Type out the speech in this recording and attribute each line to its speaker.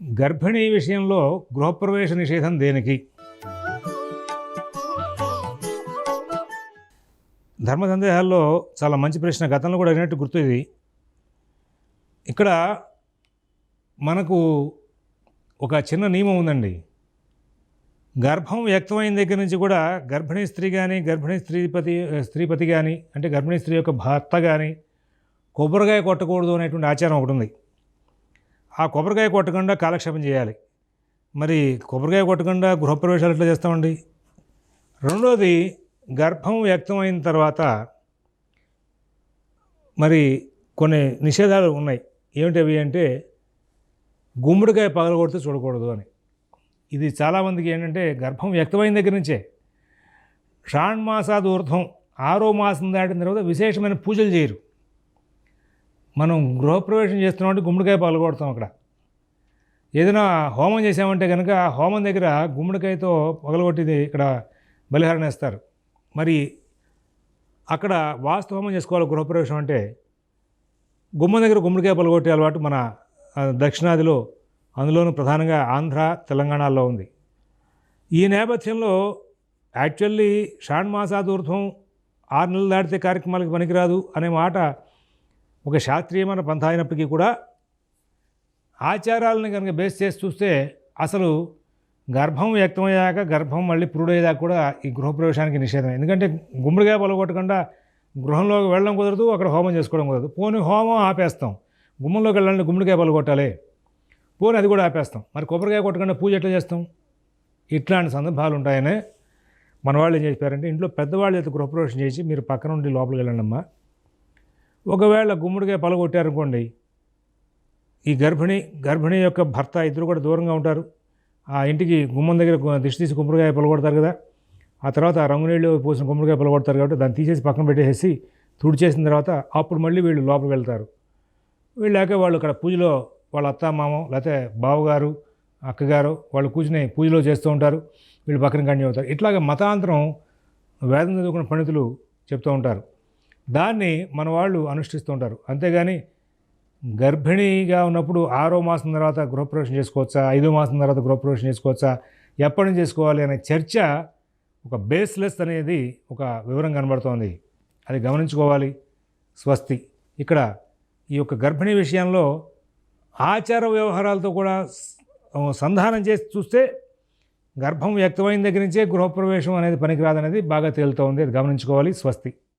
Speaker 1: గర్భిణీ విషయంలో గృహప్రవేశ నిషేధం దేనికి? ధర్మ సందేహాల్లో చాలా మంచి ప్రశ్న గతంలో కూడా అడిగినట్టు గుర్తు ఇది. ఇక్కడ మనకు ఒక చిన్న నియమం ఉందండి. గర్భం వ్యక్తమైన దగ్గర నుంచి కూడా గర్భిణీ స్త్రీ కానీ గర్భిణీ స్త్రీపతి స్త్రీపతి కానీ అంటే గర్భిణీ స్త్రీ యొక్క భర్త కానీ కొబ్బరికాయ కొట్టకూడదు అనేటువంటి ఆచారం ఒకటి ఉంది. ఆ కొబ్బరికాయ కొట్టకుండా కాలక్షేపం చేయాలి. మరి కొబ్బరికాయ కొట్టకుండా గృహప్రవేశాలు ఎట్లా చేస్తామండి? రెండోది గర్భం వ్యక్తమైన తర్వాత మరి కొన్ని నిషేధాలు ఉన్నాయి. ఏమిటవి అంటే గుమ్మడికాయ పగలగొడితే చూడకూడదు అని. ఇది చాలామందికి ఏంటంటే గర్భం వ్యక్తమైన దగ్గర నుంచే. షాణ్మాసాది ఊర్ధ్వం ఆరో మాసం దాటిన తర్వాత విశేషమైన పూజలు చేయరు. మనం గృహప్రవేశం చేస్తున్నామంటే గుమ్మడికాయ పగలగొడతాం అక్కడ. ఏదైనా హోమం చేసామంటే కనుక ఆ హోమం దగ్గర గుమ్మడికాయతో పగలగొట్టిది ఇక్కడ బలిహారం వేస్తారు. మరి అక్కడ వాస్తు హోమం చేసుకోవాలి గృహప్రవేశం అంటే గుమ్మం దగ్గర గుమ్మడికాయ పగలగొట్టే అలవాటు మన దక్షిణాదిలో అందులోనూ ప్రధానంగా ఆంధ్ర తెలంగాణలో ఉంది. ఈ నేపథ్యంలో యాక్చువల్లీ షాణ్మాసాదూర్ధ్వం ఆరు నెలలు దాటితే కార్యక్రమాలకు పనికిరాదు అనే మాట ఒక శాస్త్రీయమైన పంథ అయినప్పటికీ కూడా ఆచారాలను కనుక బేస్ చేసి చూస్తే అసలు గర్భం వ్యక్తమయ్యాక గర్భం మళ్ళీ పురుడయ్యేదాకా కూడా ఈ గృహప్రవేశానికి నిషేధం ఎందుకంటే గుమ్మడికాయ పొలగొట్టకుండా గృహంలోకి వెళ్ళడం కుదరదు అక్కడ హోమం చేసుకోవడం కుదరదు. పోనీ హోమం ఆపేస్తాం. గుమ్మంలోకి వెళ్ళాలంటే గుమ్మడికాయ పొలగొట్టాలి పోనీ అది కూడా ఆపేస్తాం. మరి కొబ్బరికాయ కొట్టకుండా పూజ ఎట్లా చేస్తాం? ఇట్లాంటి సందర్భాలు ఉంటాయని మన వాళ్ళు ఏం చెప్పారంటే ఇంట్లో పెద్దవాళ్ళు అయితే గృహప్రవేశం చేసి మీరు పక్కన ఉండి లోపలికి వెళ్ళండి అమ్మా ఒకవేళ గుమ్మడికాయ పలగొట్టారనుకోండి ఈ గర్భిణి గర్భిణి యొక్క భర్త ఇద్దరు కూడా దూరంగా ఉంటారు. ఆ ఇంటికి గుమ్మం దగ్గర దిష్టి తీసి గుమ్మడికాయ పలగొడతారు కదా. ఆ తర్వాత రంగునీళ్ళు రంగు నీళ్ళు పోసిన గుమ్మడికాయ పలగొడతారు కాబట్టి దాన్ని తీసేసి పక్కన పెట్టేసి తుడిచేసిన తర్వాత అప్పుడు మళ్ళీ వీళ్ళు లోపలికి వెళ్తారు. వెళ్ళాక వాళ్ళు ఇక్కడ పూజలో వాళ్ళ అత్త మామ లేకపోతే బావగారు అక్కగారు వాళ్ళు కూర్చుని పూజలో చేస్తూ ఉంటారు. వీళ్ళు పక్కన కంటిన్యూ అవుతారు. ఇట్లాగే మతాంతరం వేదం చదువుకున్న పండితులు చెప్తూ ఉంటారు. దాన్ని మన వాళ్ళు అనుష్ఠిస్తుంటారు. అంతేగాని గర్భిణీగా ఉన్నప్పుడు ఆరో మాసం తర్వాత గృహప్రవేశం చేసుకోవచ్చా? ఐదో మాసం తర్వాత గృహప్రవేశం చేసుకోవచ్చా? ఎప్పటి నుంచి చేసుకోవాలి అనే చర్చ ఒక బేస్లెస్ అనేది ఒక వివరం కనబడుతోంది. అది గమనించుకోవాలి. స్వస్తి. ఇక్కడ ఈ యొక్క గర్భిణీ విషయంలో ఆచార వ్యవహారాలతో కూడా సంధానం చేసి చూస్తే గర్భం వ్యక్తమైన దగ్గర నుంచే గృహప్రవేశం అనేది పనికిరాదనేది బాగా తేలుతోంది. అది గమనించుకోవాలి. స్వస్తి.